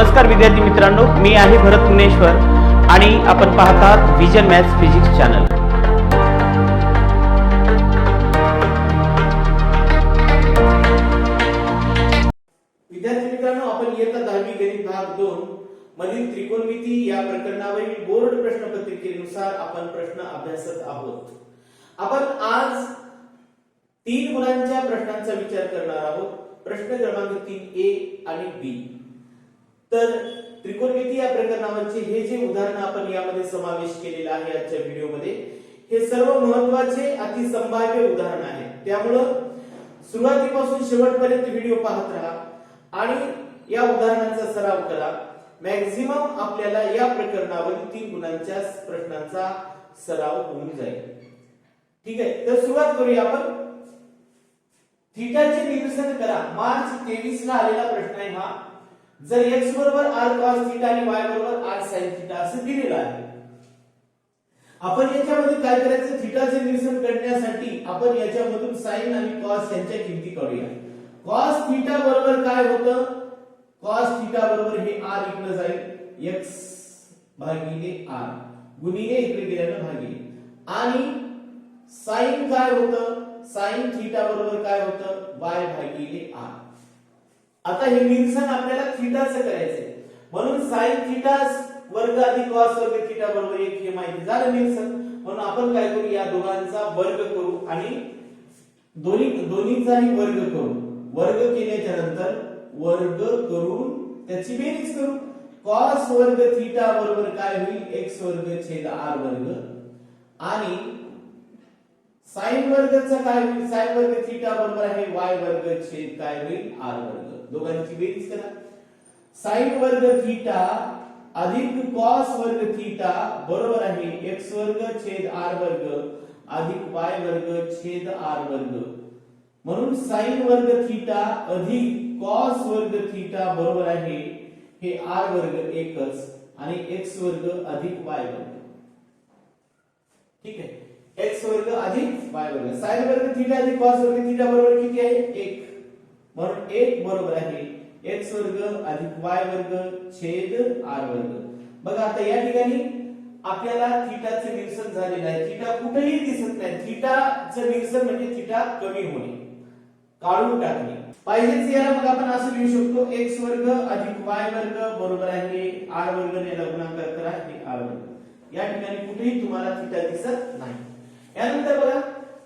नमस्कार विद्यार्थी मित्रांनो मी आहे भरत पुणेश्वर आणि आपण पाहतात आहात विजन मॅथ्स फिजिक्स चॅनल विद्यार्थी मित्रांनो आपण इयत्ता दहावी गणित भाग दोन मधील त्रिकोणमिती या प्रकरणावरील बोर्ड प्रश्नपत्रिकेनुसार आपण प्रश्न अभ्यासत आहोत. आपण आज तीन मुलांच्या प्रश्नांचा विचार करणार आहोत. प्रश्न क्रमांक तीन ए आणि बी. तर त्रिकोणमिती या प्रकरणावरचे हे जे उदाहरण आपण यामध्ये समावेश केलेला आहे आजच्या व्हिडिओमध्ये हे सर्व महत्त्वाचे अतिसंभाव्य उदाहरण आहे. त्यामुळं सुरुवातीपासून शेवटपर्यंत व्हिडिओ पाहत राहा आणि या उदाहरणांचा सराव करा. मॅक्झिमम आपल्याला या प्रकरणावरील तीन गुणांच्या प्रश्नांचा सराव होऊन जाईल. ठीक आहे तर सुरुवात करूया आपण. थीटाचे निरसन करा. मार्च 23 ला आलेला प्रश्न आहे हा. जर x बरोबर r cos थीटा आणि y बरोबर r sin थीटा असं दिलेलं आहे आपण याच्यामध्ये काय करायचं? थीटाचे निरसन करण्यासाठी आपण याच्यामधून साईन आणि कॉस यांच्या किमती काढूया. कॉस थीटा बरोबर काय होतं? कॉस थीटा बरोबर हे आर इकडे जाईल एक्स भागिले आर गुणिले इकडे गेल्यानं भागिले. आणि साईन काय होतं? साईन थीटा बरोबर काय होतं? वाय भागिले आर आता हे निरसन आपल्याला थिटाचं करायचंय. म्हणून साइन थीटा वर्ग अधिक कॉस वर्ग थिटा बरोबर एक हे माहिती झालं निरसन. म्हणून आपण काय करू? या दोघांचा वर्ग करू आणि दोन्ही दोन्हीचाही वर्ग करू. वर्ग केल्याच्यानंतर वर्ग करून त्याची बेरीज करू. कॉस वर्ग थीटा बरोबर काय होईल? एक्स वर्ग छेद आर वर्ग. आणि साइन वर्गचा काय होईल? साईन वर्ग थीटा बरोबर आहे वाय वर्ग छेद काय होईल? आर वर्ग. दोघांची बेरीज करा. साइन वर्ग थीटा अधिक कॉस वर्ग थीटा बरोबर आहे एक्स वर्ग छेद आर वर्ग अधिक वाय वर्ग छेद आर वर्ग. म्हणून साइन वर्ग थीटा अधिक कॉस वर्ग थीटा बरोबर आहे हे आर वर्ग एकच आणि एक्स वर्ग अधिक वाय वर्ग. ठीक आहे. एक्स वर्ग अधिक वाय वर्ग. साईन वर्ग थीटा अधिक कॉस वर्ग थीटा बरोबर किती आहे? एक. म्हणून एक बरोबर आहे. एक्स वर्ग अधिक वाय वर्ग छेद आर वर्ग. बघा आता या ठिकाणी आपल्याला थीटाचे निरसन झालेलं आहे. थिटा कुठेही दिसत नाही. थिटाचं निरसन म्हणजे थिटा कमी होणे. काढून टाकणे. पाहिजेच याला मग आपण असं लिहू शकतो एक्स वर्ग अधिक वाय वर्ग बरोबर आहे. आर वर्ग ने गुणाकार करा हे आर वर्ग. या ठिकाणी कुठेही तुम्हाला थिटा दिसत नाही. यानंतर बघा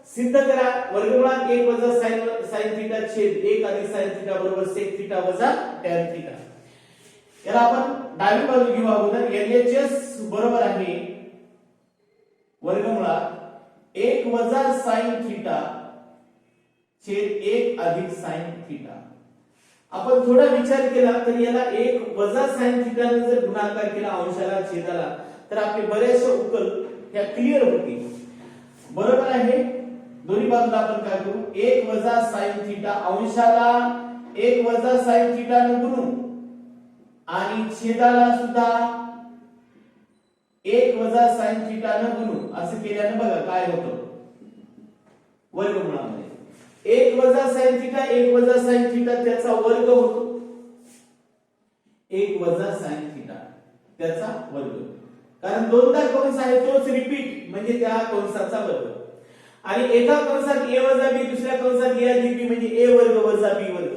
सिद्ध करा. वर्गमुळात एक वजा साईन साईन थीटा छेद एक अधिक साईन थीटा बरोबर सेक थीटा वजा टॅन थीटा याला आपण डावी बाजू घेऊ अगोदर. एलएचएस बरोबर आहे. वर्गमुळात एक वजा साईन थीटा छेद एक अधिक साईन थीटा आपण थोडा विचार केला तर याला एक वजा साइन थीटाने जर गुणाकार केला अंशाला छेदाला तर आपले बरेचसे उकल ह्या क्लिअर होतील. बरोबर आहे? दोन्ही बाजूला आपण काय करू? एक वजा साईन थीटा अंशाला एक वजा साइन न गुणू आणि छेदाला सुद्धा एक वजा साइन न गुणू असं केल्याने बघा काय होतं? वर्गमुळामध्ये एक वजा साईन थीटा एक वजा साईन थीटा त्याचा वर्ग होतो. एक वजा साईन थीटा त्याचा वर्ग. कारण दोनदा कंस आहे तोच रिपीट म्हणजे त्या कंसाचा वर्ग. आणि एका कंसात ए वजा बी दुसऱ्या कंसात ए अधिक बी म्हणजे ए वर्ग वजा बी वर्ग.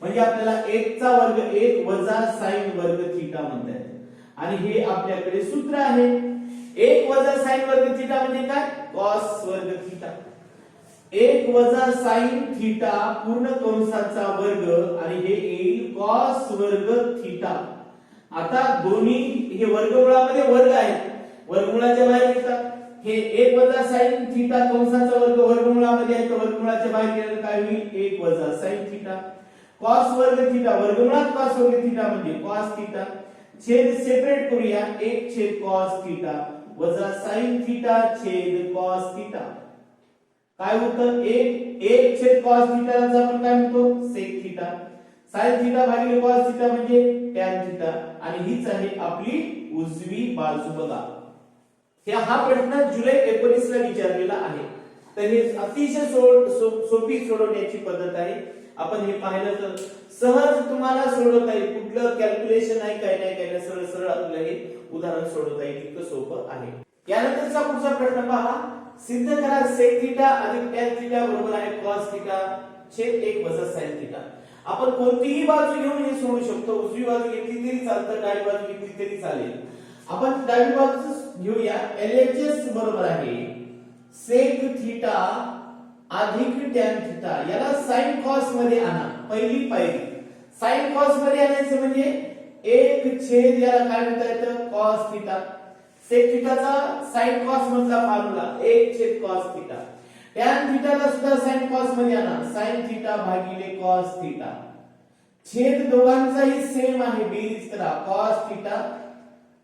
म्हणजे आपल्याला एकचा वर्ग एक वजा साइन वर्ग थीटा म्हणता येते आणि हे आपल्याकडे सूत्र आहे. एक वजा साइन वर्ग थीटा म्हणजे काय? कॉस वर्ग थीटा. एक वजा साइन थीटा पूर्ण कंसाचा वर्ग आणि हे येईल कॉस वर्ग थीटा. आता दोन्ही हे वर्गमुळामध्ये वर्ग आहेत. वर्गमुळाच्या बाहेर येतात. हे एक वजा साईन थीटा कंसाचा वर्ग वर्गमुळामध्ये आहे. तर वर्गमुळाच्या बाहेर गेलं काय होईल? एक वजा साइन थीटा. कॉस वर्ग थीटा वर्गमुळात कॉस वर्ग थीटा म्हणजे कॉस थीटा. छेद सेपरेट करूया. एक छेद कॉस थीटा वजा साईन थीटा छेद कॉस थीटा. काय होतं? एक एक छेद कॉस थीटाचा आपण काय म्हणतो? Sec theta. साईन थीटा भागिले कॉस थीटा म्हणजे टॅन थीटा. आणि हीच आहे आपली उजवी बाजू. बघा. हे हा प्रश्न जुलै एकोणीस ला विचारलेला आहे. तर हे अतिशय सोपी सोडवण्याची पद्धत आहे. आपण हे पाहिलं तर सहज तुम्हाला सोडवता येईल. कुठलं कॅल्क्युलेशन नाही काय नाही काय नाही सरळ सरळ आपल्याला हे उदाहरण सोडवता येईल. इतकं सोपं आहे. यानंतरचा पुढचा प्रश्न पहा. सिद्ध करा सेक थिटा अधिक टॅन थिटा बरोबर आहे कॉस थिटा छेद एक वजा साइन थिटा आपण कोणतीही बाजू घेऊन हे सोडू शकतो. उजवी बाजू घेतली तरी चालतं डावी बाजू घेतली तरी चालेल. आपण डावी बाजू घेऊया एलएचएस बरोबर सेक थिटा अधिक टॅन थिटा याला साइन कॉस मध्ये आणा पहिली साइन कॉस मध्ये एक छेद याला काय म्हणता येतं कॉस थिटा सेक थिटाचा साइन कॉस मधला फॉर्म्युला एक छेद कॉस थिटा टॅन थिटाला सुद्धा साइन कॉस मध्ये साइन थिटा भागिले कॉस थिटा छेद दोघांचाही सेम आहे, बेरीज करा कॉस थिटा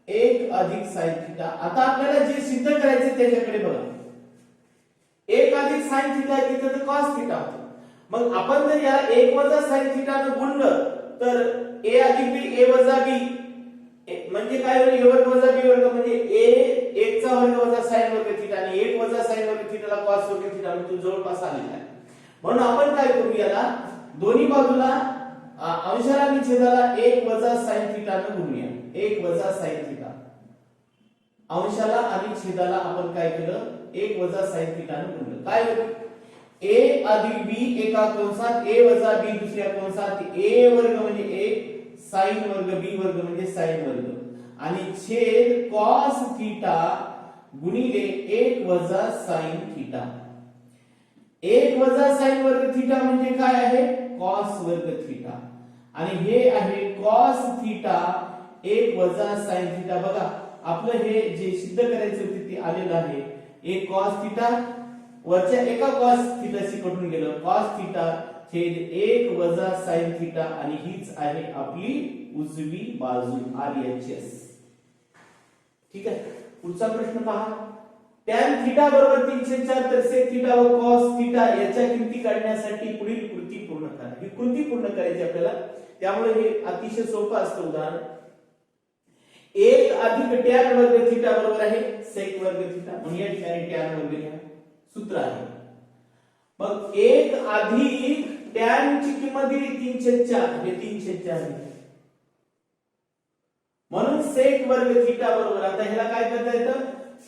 एक अधिक साईन थिटा. आता आपल्याला जे सिद्ध करायचे त्याच्याकडे बघा. एक अधिक साईन थिटा आहे तिथं तर कॉस थिटा होतो. मग आपण जर याला एक वजा साइन थिटानं गुणलं तर ए अधिक बी ए वजा बी. म्हणजे काय होईल? ए वर्ग वजा बी वर्ग म्हणजे ए एक चा वर्ग वजा साईन वर्ग थिटा आणि एक वजा साईन वर्ग थिटाला कॉस वर्ग थिटा म्हणजे तो जवळपास आलेला आहे. म्हणून आपण काय करू याला दोन्ही बाजूला अंशाला आणि छेदाला एक वजा साइन थिटानं गुणूया. एक वजा साईन थिटा. अंशाला आणि छेदाला आपण काय केलं? एक वजा साइन थिटानं गुणलं. काय होईल ए अधिक बी एका कंसात ए वजा बी दुसऱ्या कंसात ए वर्ग म्हणजे एक साईन वर्ग बी वर्ग म्हणजे साईन वर्ग. आणि छेद कॉस थिटा गुणिले एक वजा साईन थिटा. एक वजा साईन वर्ग थिटा म्हणजे काय आहे? कॉस वर्ग थिटा. आणि हे आहे कॉस थिटा एक वजा साइन थिटा बघा आपलं हे जे सिद्ध करायचे होते ते आलेलं आहे. एक कॉस थिटा वरच्या एका कॉस थिटाशी कटून गेलं. कॉस थिटा छेद एक वजा साइन थिटा आणि हीच आहे आपली उजवी बाजू आर एच एस ठीक आहे? पुढचा प्रश्न पहा. टॅन थिटा बरोबर तीनशे चार तर से थिटा व कॉस थिटा याच्या किमती काढण्यासाठी पुढील कृती पूर्ण करा. ही कृती पूर्ण करायची आपल्याला. त्यामुळे हे अतिशय सोपं असतं उदाहरण. एक अधिक टॅन वर्ग थिटा बरोबर आहे सेक वर्ग थिटा. म्हणून या ठिकाणी टॅन वर्ग लिहा. सूत्र आहे. मग एक अधिक टॅनची किंमत दिली तीनशे चार हे तीनशे चार. म्हणून सेक वर्ग थिटा बरोबर. आता ह्याला काय करता येतं?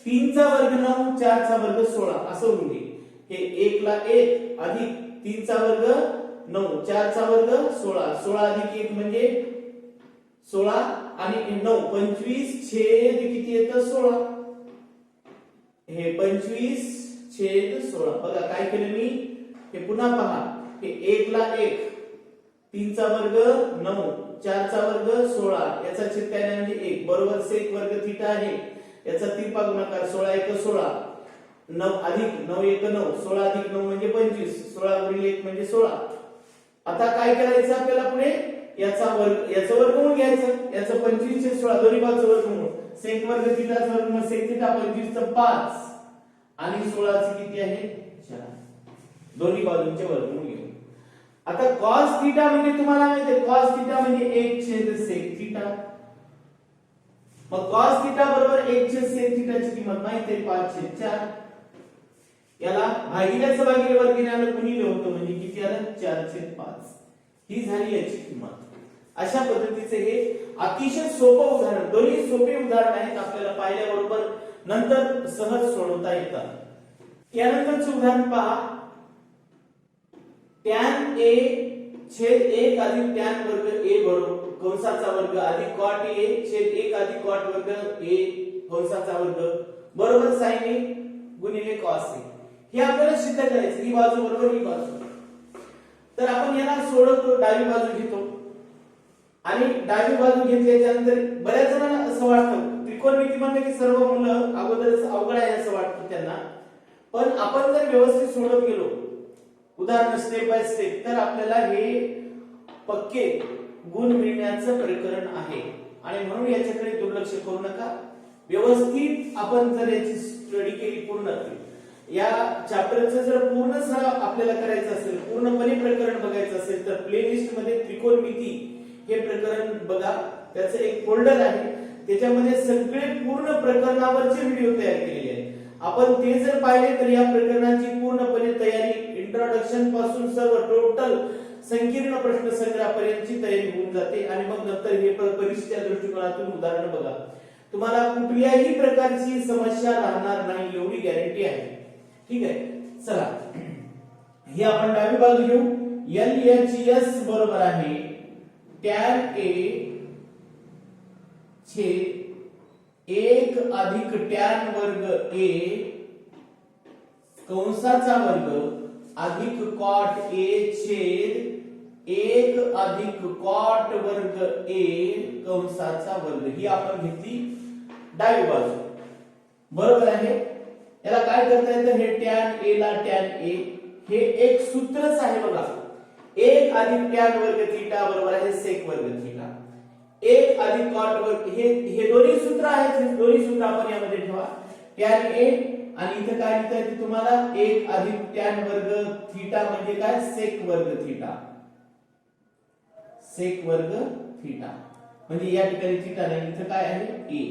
तीनचा वर्ग नऊ चारचा वर्ग सोळा. असं होऊन घे हे एक ला एक अधिक तीनचा वर्ग नऊ चारचा वर्ग सोळा. सोळा अधिक एक म्हणजे सोळा आणि नऊ. पंचवीस छेद किती येतं? सोळा. हे पंचवीस छेद सोळा. बघा काय केलं मी? हे पुन्हा पहा. हे एक ला एक. तीनचा वर्ग नऊ. चारचा वर्ग सोळा. याचा छेद काय म्हणजे एक. बरोबर सेक वर्ग थिटा आहे. याचा तिरपा गुणाकार सोळा एक सोळा. नऊ अधिक नऊ एक नऊ. सोळा अधिक नऊ म्हणजे पंचवीस. सोळा गुणिले एक म्हणजे सोळा. आता काय करायचं आपल्याला पुढे? याचा वर्ग याचं वर्गमूळ घ्यायचं. याचं पंचवीस सोळा दोन्ही बाजूचं वर्गमूळ सेक वर्ग थिटाचं वर्गमूळ सेक थिटा पंचवीसचं पाच. आणि सोळाचं किती आहे? चार. दोन्ही बाजूंचे वर्गमूळ घेऊ. आता कॉस थिटा म्हणजे तुम्हाला माहिती आहे कॉस थिटा म्हणजे एक छेद सेक थिटा मग कॉस थिटा बरोबर एक छेद सेक थिटाची किंमत माहिती आहे? पाच छेद चार. याला भागिल्याचं भागिले वर्गीने आलं गुणिले होतं म्हणजे किती आलं चारशे पाच. ही झाली याची किंमत. अशा पद्धतीचे हे अतिशय सोपं उदाहरण दोन्ही सोपे उदाहरण आहेत आपल्याला पाहिल्याबरोबर नंतर सहज सोडवता येतात. यानंतरचे उदाहरण पहा. टॅन ए छेद एक अधिक टॅन वर्ग ए बरोबर कंसाचा वर्ग अधिक कॉट ए छेद एक अधिक कॉट वर्ग ए कंसाचा वर्ग बरोबर साईन ए गुणिले कॉस ए. हे आपल्याला सिद्ध करायचं ही बाजू बरोबर ही बाजू. तर आपण याला सोडवतो डावी बाजू घेतो. आणि डावी बाजू घेतल्याच्या नंतर बऱ्याच जणांना असं वाटतं त्रिकोणमिती म्हणलं की सर्व मुलं अगोदरच अवघड आहे असं वाटतं त्यांना. पण आपण जर व्यवस्थित सोडत गेलो उदाहरण स्टेप बाय स्टेप तर आपल्याला हे पक्के गुण मिळण्याचं प्रकरण आहे. आणि म्हणून याच्याकडे दुर्लक्ष करू नका. व्यवस्थित आपण जर याची स्टडी केली पूर्ण या चॅप्टरचं जर पूर्ण सर आपल्याला करायचं असेल पूर्णपणे प्रकरण बघायचं असेल तर प्लेलिस्टमध्ये त्रिकोणमिती हे प्रकरण बघा. त्याचं एक फोल्डर आहे. त्याच्यामध्ये सगळे पूर्ण प्रकरणावरचे व्हिडिओ तयार केलेले आहेत. आपण ते जर पाहिले तर या प्रकरणाची पूर्णपणे तयारी इंट्रोडक्शनपासून सर्व टोटल संकीर्ण प्रश्न संग्रहापर्यंतची तयारी होऊन जाते. आणि मग नंतर हे परीक्षेच्या दृष्टिकोनातून उदाहरण बघा. तुम्हाला कुठल्याही प्रकारची समस्या राहणार नाही एवढी गॅरंटी आहे. ठीक आहे चला। ही आपण डावी बाजू घेऊ. एल एच एस बरोबर आहे. टॅन ए छेद एक अधिक टॅन वर्ग ए कंसाचा वर्ग अधिक कॉट ए छेद एक अधिक कॉट वर्ग ए कंसाचा वर्ग. ही आपण घेतली डावी बाजू. बरोबर आहे? याला काय करता येतं? हे टॅन ए ला टॅन ए. हे एक सूत्रच आहे बघा. एक अधिक टॅन वर्ग थीटा बरोबर आहे सेक वर्ग थीटा. एक अधिक कॉट वर्ग हे हे दोन्ही सूत्र आहेत. हे दोन्ही सूत्र आपण यामध्ये ठेवा. टॅन ए आणि इथं काय लिहिता येते तुम्हाला? एक अधिक टॅन वर्ग थीटा म्हणजे काय? सेक वर्ग थीटा. सेक वर्ग थीटा. म्हणजे या ठिकाणी थीटा नाही इथं काय आहे? ए.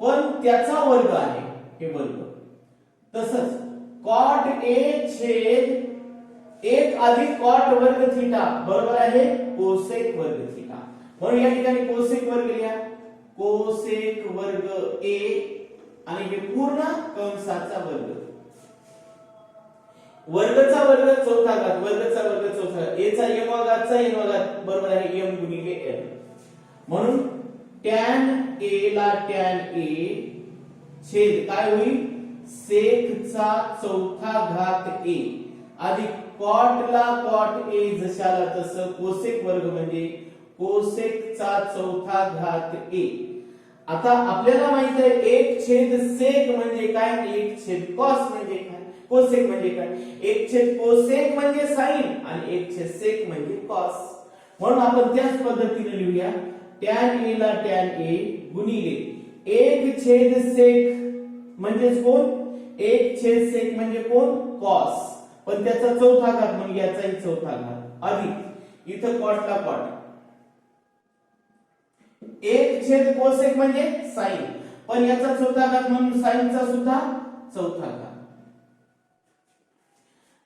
पण त्याचा वर्ग आहे हे वर्ग. तसंच कॉट ए छेद एक अधिक कॉट वर्ग थीटा बरोबर आहे? कोसेक वर्ग थीटा म्हणून या ठिकाणी कोसेक वर्ग लिहा. कोसेक वर्ग ए आणि हे पूर्ण कंसाचा वर्ग. वर्गचा वर्ग चौथा घात वर्गचा वर्ग चौथा. एचा एम घातचा एन घात बरोबर आहे? एम गुणिले एन म्हणून टॅन ए ला टॅन ए छेद काय होईल? सेकचा चौथा घात ए. अधिक कॉट ला कॉट ए जशाला तसं कोसेक वर्ग म्हणजे कोसेकचा चौथा घात ए. आता आपल्याला माहीत आहे एक छेद सेक म्हणजे काय एक छेद कॉस म्हणजे काय? कोसेक म्हणजे काय? एक छेद कोसेक म्हणजे साईन आणि एक छेद सेक म्हणजे कॉस. म्हणून आपण त्याच पद्धतीने लिहूया. टॅन ए ला टॅन ए गुणिले एक छेद सेक म्हणजेच कोण? एक छेद सेक म्हणजे कोण? कॉस पण त्याचा चौथा घात म्हणजे याचाही चौथा घात. अधिक इथं कॉटला कॉट एक छेद कोसेक म्हणजे साईन पण याचा चौथा घात म्हणून साईनचा सुद्धा चौथा घात.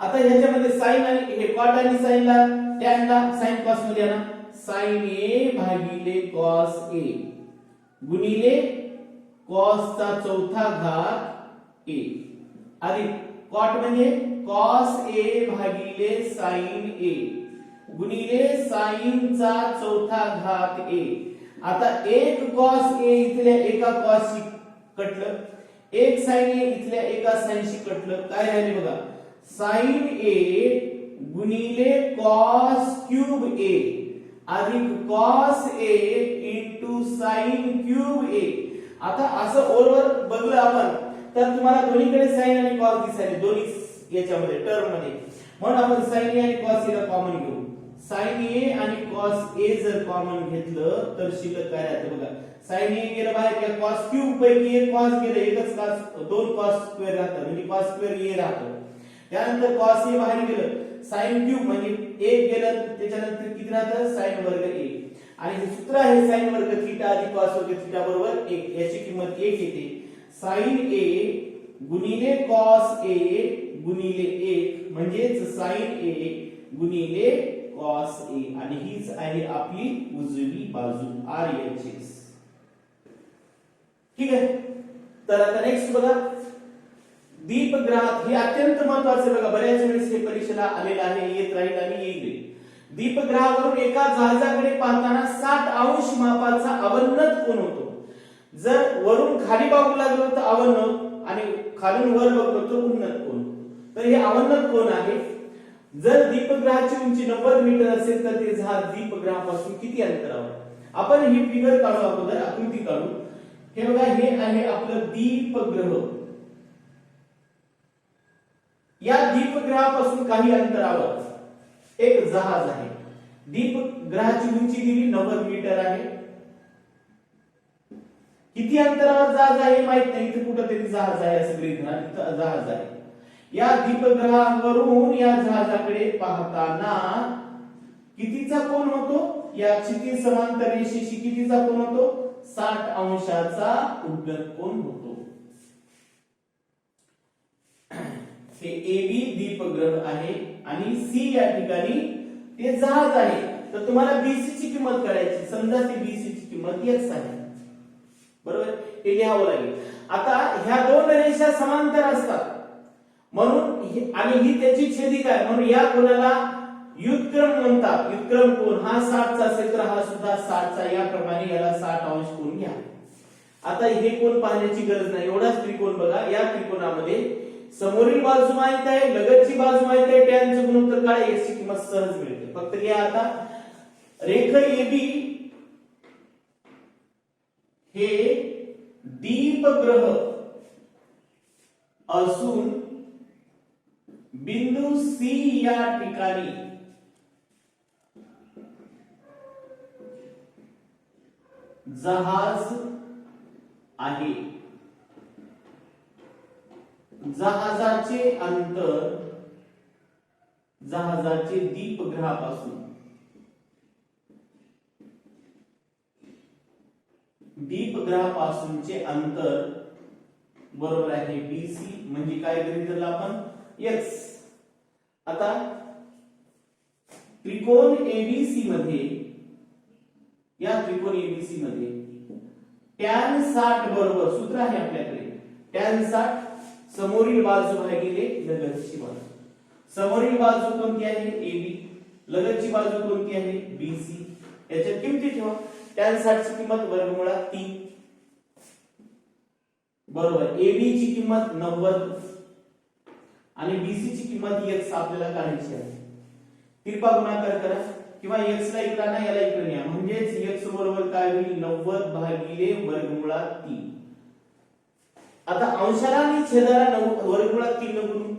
आता ह्याच्यामध्ये साईन आणि हे कॉट आणि साईनला टॅनला साईन कॉसमध्ये ना? साईन ए भागिले कॉस ए गुणिले कॉसचा चौथा घात ए. अधिक कॉट म्हणजे कॉस ए भागिले साईन ए. गुणिले साईनचा चौथा घात ए. आता एक कॉस ए इथल्या एका कॉसशी कटलं. एक साईन ए इथल्या एका साइनशी कटलं. काय राहिले बघा? साईन ए गुणिले कॉस क्यूब ए. अधिक cos A into sine cube A. आता असं ओरवर बघलं आपण तर तुम्हाला दोन्हीकडे साइन आणि कॉस दिसायले दोन्ही याच्यामध्ये टर्ममध्ये म्हणून आपण साईन ए आणि कॉस एला कॉमन घेऊ. साईन ए आणि कॉस ए जर कॉमन घेतलं तर शिल्लक काय राहते बघा? साईन ए गेलं बाहेर किंवा कॉस क्यूब पैकी एक कॉस गेलं एकच कॉस दोन कॉस स्क्वेअर राहतं. म्हणजे कॉस स्क्वेअर ए राहतो. त्यानंतर कॉस ए बाहेर गेलं. साईन क्यूब म्हणजे एक गेलं त्याच्यानंतर किती राहतं? साईन वर्ग ए आणि हे सूत्र आहे साईन वर्ग थीटा अधिक कॉस वर्ग थीटा बरोबर एक. याची किंमत एक येते. साईन ए गुणिले कॉस ए गुणिले एक. म्हणजेच साईन ए गुणिले कॉस ए. आणि हीच आहे आपली उजवी बाजू आर एच एस ठीक आहे? तर आता नेक्स्ट बघा. दीपग्रहात हे अत्यंत महत्त्वाचे बघा. बऱ्याच वेळेस हे परीक्षेला आलेलं आहे येत राहील आणि येईल. दीपग्रहावरून एका जहाजाकडे पाहताना साठ अंश मापाचा अवन्नत कोण होतो. जर वरून खाली पाहू लागलो तर अवन्नत आणि खालून वर बघलो तर उन्नत कोण तर हे अवन्नत कोण आहे. जर दीपग्रहाची उंची नव्वद मीटर असेल तर ते जहाज दीपग्रहापासून किती अंतरावर आपण ही फिगर काढू अगोदर आकृती काढू. हे बघा हे आहे आपलं दीपग्रह. या दीपग्रहापासून काही अंतरावर एक जहाज आहे. दीप ग्रहाची उंची दिली नव्वद मीटर आहे. किती अंतरावर जहाज आहे माहीत नाही. इथे कुठं तरी जहाज आहे असं तिथं जहाज आहे. या दीपग्रहावरून या जहाजाकडे पाहताना कितीचा कोण होतो? या क्षिती समांतर रेषेशी कितीचा कोण होतो? साठ अंशाचा उड्डत कोण होतो. हे ए बी दीपग्रह आहे आणि सी या ठिकाणी ते जहाज आहे. तर तुम्हाला बीसी ची किंमत काढायची समजा ती बीसी ची किंमत एक्स आहे. बरोबर? हे लिहावं लागेल. आता ह्या दोन रेषा समांतर असतात. म्हणून आणि ही त्याची छेदिका आहे म्हणून या कोणाला युद्धक्रम म्हणतात. युद्धक्रम कोण? हा साठचा असेल तर हा सुद्धा साठचा. याप्रमाणे याला साठ अंश कोण घ्या. आता हे कोण पाहण्याची गरज नाही. एवढाच त्रिकोण बघा. या त्रिकोणामध्ये समोरील बाजू माहीत आहे लगतची बाजू माहीत आहे टॅनचं गुणोत्तर काय याची किंमत सहज मिळते. फक्त लिहा आता रेख एबी हे दीपग्रह असून बिंदू सी या ठिकाणी जहाज आहे. जहाजाचे अंतर जहाजाचे दीपग्रहापासून दीपग्रहापासूनचे अंतर बरोबर आहे बीसी म्हणजे काय गृहीत धरलं आपण? एक्स आता त्रिकोण एबीसी मध्ये या त्रिकोण एबीसी मध्ये टॅन साठ बरोबर सूत्र आहे आपल्याकडे. टॅन साठ समोरील बाजू भागिले लगतची बाजू. समोरील बाजू कोणती आहे? एबी लगतची बाजू कोणती आहे? बीसी याच्या किमती ठेवा. टॅन किंमत वर्गमुळात तीन. बरोबर. एबी ची किंमत नव्वद. आणि बीसी ची किंमत एक्स आपल्याला काढायची आहे. तिरपा गुणाकार करा. किंवा एक्स ला इकडे आणा याला इकडे न्या म्हणजेच एक्स बरोबर काय होईल? नव्वद भागिले वर्गमुळात तीन. आता अंशाला आणि छेदाला नऊ वर्गमुळात तीन न गुणू.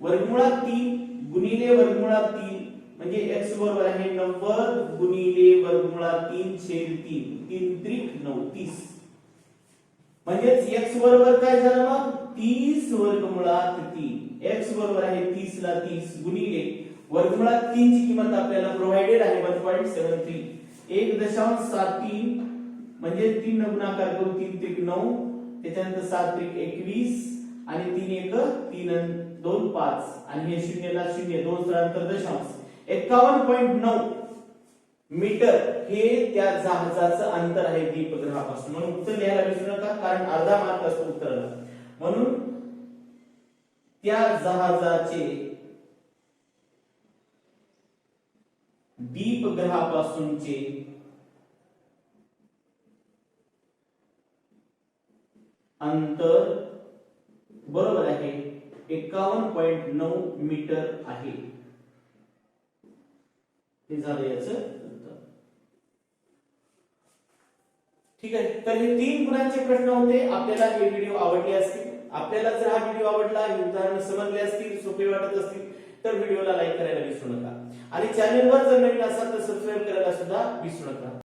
वर्गमुळात तीन गुणिले वर्गमुळात तीन. म्हणजे एक्स बरोबर आहे नव्वद गुणिले वर्गमुळात तीन छेद तीन. तीन त्रिक नऊ तीस. म्हणजेच एक्स बरोबर काय झालं मग? तीस वर्गमुळात तीन. एक्स बरोबर आहे तीस ला तीस गुणिले. वर्गमुळात तीन ची किंमत आपल्याला प्रोव्हाइडेड आहे वन पॉईंट सेव्हन थ्री एक दशांश सात तीन. म्हणजे तीन न गुणाकार करू तीन त्रिक नऊ. त्याच्यानंतर सात त्रिक एकवीस आणि तीन एक तीन दोन पाच. आणि हे शून्यला शून्य दोन स्थळांतर दशांश. एकावन्न पॉईंट नऊ मीटर हे त्या जहाजाचं अंतर आहे दीपग्रहापासून. म्हणून उत्तर लिहायला विसरू नका कारण अर्धा मार्क असतो उत्तराला. म्हणून त्या जहाजाचे दीपग्रहापासूनचे अंतर बरोबर आहे. एकावन्न पॉइंट नऊ मीटर आहे. हे झालं याचं उत्तर ठीक आहे. तर हे तीन गुणांचे प्रश्न होते. आपल्याला हे व्हिडिओ आवडले असतील. आपल्याला जर हा व्हिडिओ आवडला हे उदाहरण समजले असतील सोपे वाटत असतील तर व्हिडिओला लाईक करायला विसरू नका. आणि चॅनलवर जर नवीन असाल तर सबस्क्राईब करायला सुद्धा विसरू नका.